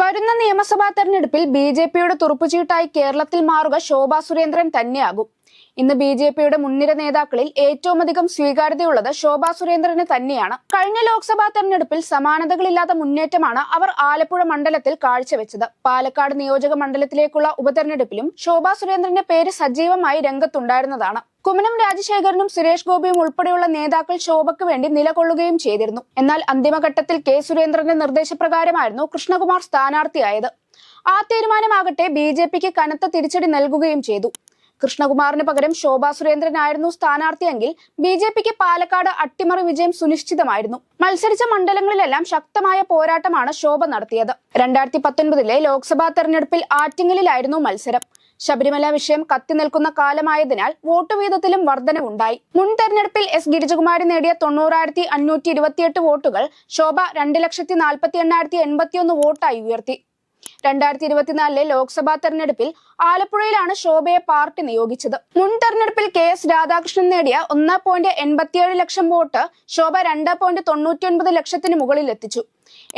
വരുന്ന നിയമസഭാ തെരഞ്ഞെടുപ്പിൽ ബി ജെ പിയുടെ തുറുപ്പുചീട്ടായി കേരളത്തിൽ മാറുക ശോഭാ സുരേന്ദ്രൻ തന്നെയാകും. ഇന്ന് ബി ജെ പിയുടെ മുൻനിര നേതാക്കളിൽ ഏറ്റവും അധികം സ്വീകാര്യതയുള്ളത് ശോഭാ സുരേന്ദ്രന് തന്നെയാണ്. കഴിഞ്ഞ ലോക്സഭാ തെരഞ്ഞെടുപ്പിൽ സമാനതകളില്ലാത്ത മുന്നേറ്റമാണ് അവർ ആലപ്പുഴ മണ്ഡലത്തിൽ കാഴ്ചവെച്ചത്. പാലക്കാട് നിയോജക മണ്ഡലത്തിലേക്കുള്ള ഉപതെരഞ്ഞെടുപ്പിലും ശോഭാ സുരേന്ദ്രന്റെ പേര് സജീവമായി രംഗത്തുണ്ടായിരുന്നതാണ്. കുമ്മനം രാജശേഖരനും സുരേഷ് ഗോപിയും ഉൾപ്പെടെയുള്ള നേതാക്കൾ ശോഭയ്ക്ക് വേണ്ടി നിലകൊള്ളുകയും ചെയ്തിരുന്നു. എന്നാൽ അന്തിമഘട്ടത്തിൽ കെ. സുരേന്ദ്രന്റെ നിർദ്ദേശപ്രകാരമായിരുന്നു കൃഷ്ണകുമാർ സ്ഥാനാർത്ഥിയായത്. ആ തീരുമാനമാകട്ടെ ബി ജെ പിക്ക് കനത്ത തിരിച്ചടി നൽകുകയും ചെയ്തു. കൃഷ്ണകുമാറിന് പകരം ശോഭാ സുരേന്ദ്രനായിരുന്നു സ്ഥാനാർത്ഥിയെങ്കിൽ ബി ജെ പിക്ക് പാലക്കാട് അട്ടിമറി വിജയം സുനിശ്ചിതമായിരുന്നു. മത്സരിച്ച മണ്ഡലങ്ങളിലെല്ലാം ശക്തമായ പോരാട്ടമാണ് ശോഭ നടത്തിയത്. രണ്ടായിരത്തി പത്തൊൻപതിലെ ലോക്സഭാ തെരഞ്ഞെടുപ്പിൽ ആറ്റിങ്ങലിലായിരുന്നു മത്സരം. ശബരിമല വിഷയം കത്തി നിൽക്കുന്ന കാലമായതിനാൽ വോട്ട് വീതത്തിലും വർധനവുണ്ടായി. മുൻ തെരഞ്ഞെടുപ്പിൽ എസ് ഗിരിജകുമാരി നേടിയ തൊണ്ണൂറായിരത്തി അഞ്ഞൂറ്റി ഇരുപത്തിയെട്ട് വോട്ടുകൾ ശോഭ രണ്ട് ലക്ഷത്തി നാൽപ്പത്തി എണ്ണായിരത്തി എൺപത്തിയൊന്ന് വോട്ടായി ഉയർത്തി. രണ്ടായിരത്തി ഇരുപത്തിനാലിലെ ലോക്സഭാ തെരഞ്ഞെടുപ്പിൽ ആലപ്പുഴയിലാണ് ശോഭയെ പാർട്ടി നിയോഗിച്ചത്. മുൻ തെരഞ്ഞെടുപ്പിൽ കെ എസ് രാധാകൃഷ്ണൻ നേടിയ ഒന്ന് പോയിന്റ് എൺപത്തിയേഴ് ലക്ഷം വോട്ട് ശോഭ രണ്ട് പോയിന്റ് തൊണ്ണൂറ്റിയൊൻപത് ലക്ഷത്തിന് മുകളിൽ എത്തിച്ചു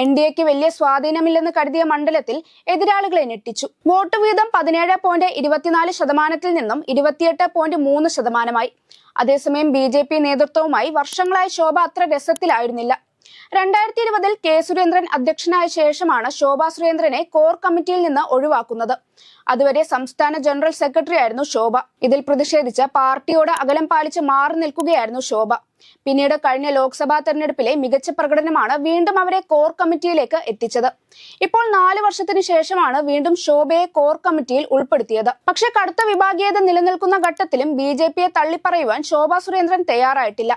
എൻ ഡി എക്ക് വലിയ സ്വാധീനമില്ലെന്ന് കരുതിയ മണ്ഡലത്തിൽ എതിരാളികളെ ഞെട്ടിച്ചു. വോട്ട് വീതം പതിനേഴ് പോയിന്റ് ഇരുപത്തിനാല് ശതമാനത്തിൽ നിന്നും ഇരുപത്തിയെട്ട് പോയിന്റ് മൂന്ന് ശതമാനമായി. അതേസമയം ബി ജെ പി നേതൃത്വവുമായി വർഷങ്ങളായി ശോഭ അത്ര രസത്തിലായിരുന്നില്ല. രണ്ടായിരത്തി ഇരുപതിൽ കെ സുരേന്ദ്രൻ അധ്യക്ഷനായ ശേഷമാണ് ശോഭാ സുരേന്ദ്രനെ കോർ കമ്മിറ്റിയിൽ നിന്ന് ഒഴിവാക്കുന്നത്. അതുവരെ സംസ്ഥാന ജനറൽ സെക്രട്ടറി ആയിരുന്നു ശോഭ. ഇതിൽ പ്രതിഷേധിച്ച് പാർട്ടിയോട് അകലം പാലിച്ച് മാറി നിൽക്കുകയായിരുന്നു ശോഭ. പിന്നീട് കഴിഞ്ഞ ലോക്സഭാ തെരഞ്ഞെടുപ്പിലെ മികച്ച പ്രകടനമാണ് വീണ്ടും അവരെ കോർ കമ്മിറ്റിയിലേക്ക് എത്തിച്ചത്. ഇപ്പോൾ നാല് വർഷത്തിന് ശേഷമാണ് വീണ്ടും ശോഭയെ കോർ കമ്മിറ്റിയിൽ ഉൾപ്പെടുത്തിയത്. പക്ഷെ കടുത്ത വിഭാഗീയത നിലനിൽക്കുന്ന ഘട്ടത്തിലും ബി ജെ പിയെ തള്ളിപ്പറയുവാൻ ശോഭാ സുരേന്ദ്രൻ തയ്യാറായിട്ടില്ല.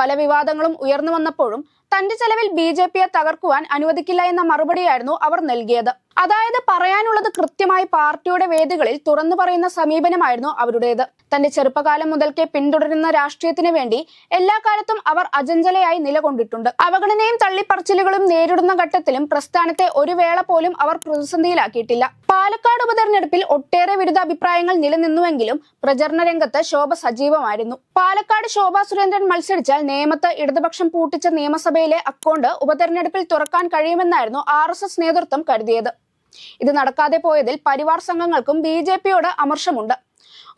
പല വിവാദങ്ങളും ഉയർന്നു വന്നപ്പോഴും തന്റെ ചെലവിൽ ബി ജെ പിയെ തകർക്കുവാൻ അനുവദിക്കില്ല എന്ന മറുപടിയായിരുന്നു അവർ നൽകിയത്. അതായത് പറയാനുള്ളത് കൃത്യമായി പാർട്ടിയുടെ വേദികളിൽ തുറന്നു പറയുന്ന സമീപനമായിരുന്നു അവരുടേത്. തന്റെ ചെറുപ്പകാലം മുതൽക്കേ പിന്തുടരുന്ന രാഷ്ട്രീയത്തിന് വേണ്ടി എല്ലാ കാലത്തും അവർ അജഞ്ചലയായി നിലകൊണ്ടിട്ടുണ്ട്. അവഗണനയും തള്ളിപ്പറച്ചിലുകളും നേരിടുന്ന ഘട്ടത്തിലും പ്രസ്ഥാനത്തെ ഒരു വേള പോലും അവർ പ്രതിസന്ധിയിലാക്കിയിട്ടില്ല. പാലക്കാട് ഉപതെരഞ്ഞെടുപ്പിൽ ഒട്ടേറെ വിരുദ്ധ അഭിപ്രായങ്ങൾ നിലനിന്നുവെങ്കിലും പ്രചരണ രംഗത്ത് ശോഭ സജീവമായിരുന്നു. പാലക്കാട് ശോഭ സുരേന്ദ്രൻ മത്സരിച്ചാൽ നേമത്ത് ഇടതുപക്ഷം പൂട്ടിച്ച നിയമസഭയിലെ അക്കൗണ്ട് ഉപതെരഞ്ഞെടുപ്പിൽ തുറക്കാൻ കഴിയുമെന്നായിരുന്നു ആർ നേതൃത്വം കരുതിയത്. ഇത് നടക്കാതെ പോയതിൽ പരിവാർ സംഘങ്ങൾക്കും ബി ജെ പിയോട് അമർഷമുണ്ട്.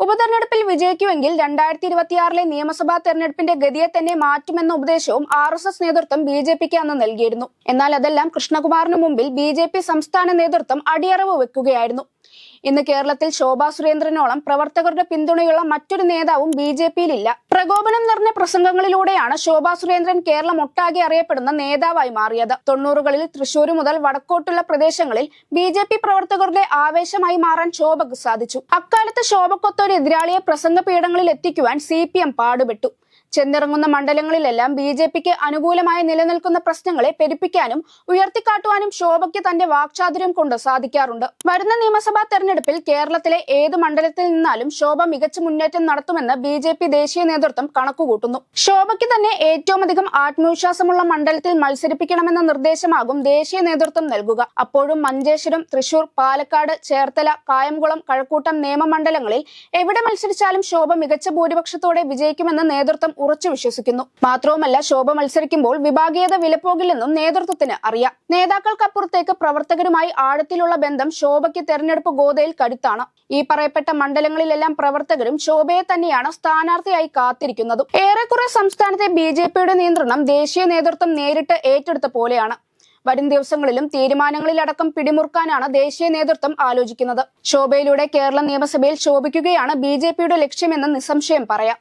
ഉപതെരഞ്ഞെടുപ്പിൽ വിജയിക്കുമെങ്കിൽ രണ്ടായിരത്തി ഇരുപത്തിയാറിലെ നിയമസഭാ തെരഞ്ഞെടുപ്പിന്റെ ഗതിയെ തന്നെ മാറ്റുമെന്ന ഉപദേശവും ആർ എസ് എസ് നേതൃത്വം ബി ജെ പിക്ക് അന്ന് നൽകിയിരുന്നു. എന്നാൽ അതെല്ലാം കൃഷ്ണകുമാറിന് മുമ്പിൽ ബി ജെ പി സംസ്ഥാന നേതൃത്വം അടിയറവ് വെക്കുകയായിരുന്നു. ഇന്ന് കേരളത്തിൽ ശോഭാ സുരേന്ദ്രനോളം പ്രവർത്തകരുടെ പിന്തുണയുള്ള മറ്റൊരു നേതാവും ബി ജെ പിയിലില്ല. പ്രകോപനം നിറഞ്ഞ പ്രസംഗങ്ങളിലൂടെയാണ് ശോഭാ സുരേന്ദ്രൻ കേരളം ഒട്ടാകെ അറിയപ്പെടുന്ന നേതാവായി മാറിയത്. തൊണ്ണൂറുകളിൽ തൃശൂർ മുതൽ വടക്കോട്ടുള്ള പ്രദേശങ്ങളിൽ ബി ജെ പി പ്രവർത്തകരുടെ ആവേശമായി മാറാൻ ശോഭക്ക് സാധിച്ചു. അക്കാലത്ത് ശോഭക്കൊത്തൊരു എതിരാളിയെ പ്രസംഗ പീഠങ്ങളിൽ എത്തിക്കുവാൻ സി പി എം പാടുപെട്ടു. ചെന്നിറങ്ങുന്ന മണ്ഡലങ്ങളിലെല്ലാം ബി ജെ പിക്ക് അനുകൂലമായി നിലനിൽക്കുന്ന പ്രശ്നങ്ങളെ പെരുപ്പിക്കാനും ഉയർത്തിക്കാട്ടുവാനും ശോഭയ്ക്ക് തന്റെ വാക്ചാതുര്യം കൊണ്ട് സാധിക്കാറുണ്ട്. വരുന്ന നിയമസഭാ തെരഞ്ഞെടുപ്പിൽ കേരളത്തിലെ ഏത് മണ്ഡലത്തിൽ നിന്നാലും ശോഭ മികച്ച മുന്നേറ്റം നടത്തുമെന്ന് ബി ജെ പി ദേശീയ നേതൃത്വം കണക്കുകൂട്ടുന്നു. ശോഭയ്ക്ക് തന്നെ ഏറ്റവും അധികം ആത്മവിശ്വാസമുള്ള മണ്ഡലത്തിൽ മത്സരിപ്പിക്കണമെന്ന നിർദ്ദേശമാകും ദേശീയ നേതൃത്വം നൽകുക. അപ്പോഴും മഞ്ചേശ്വരം തൃശൂർ പാലക്കാട് ചേർത്തല കായംകുളം കഴക്കൂട്ടം നിയമമണ്ഡലങ്ങളിൽ എവിടെ മത്സരിച്ചാലും ശോഭ മികച്ച ഭൂരിപക്ഷത്തോടെ വിജയിക്കുമെന്ന് നേതൃത്വം ഉറച്ചു വിശ്വസിക്കുന്നു. മാത്രവുമല്ല ശോഭ മത്സരിക്കുമ്പോൾ വിഭാഗീയത വിലപ്പോകില്ലെന്നും നേതൃത്വത്തിന് അറിയാം. നേതാക്കൾക്കപ്പുറത്തേക്ക് പ്രവർത്തകരുമായി ആഴത്തിലുള്ള ബന്ധം ശോഭയ്ക്ക് തെരഞ്ഞെടുപ്പ് ഗോതയിൽ കരുത്താണ്. ഈ പറയപ്പെട്ട മണ്ഡലങ്ങളിലെല്ലാം പ്രവർത്തകരും ശോഭയെ തന്നെയാണ് സ്ഥാനാർത്ഥിയായി കാത്തിരിക്കുന്നതും. ഏറെക്കുറെ സംസ്ഥാനത്തെ ബി നിയന്ത്രണം ദേശീയ നേതൃത്വം നേരിട്ട് ഏറ്റെടുത്ത പോലെയാണ്. വരും ദിവസങ്ങളിലും തീരുമാനങ്ങളിലടക്കം പിടിമുറുക്കാനാണ് ദേശീയ നേതൃത്വം ആലോചിക്കുന്നത്. ശോഭയിലൂടെ കേരള നിയമസഭയിൽ ശോഭിക്കുകയാണ് ബി ജെ പിയുടെ ലക്ഷ്യമെന്ന് നിസ്സംശയം പറയാം.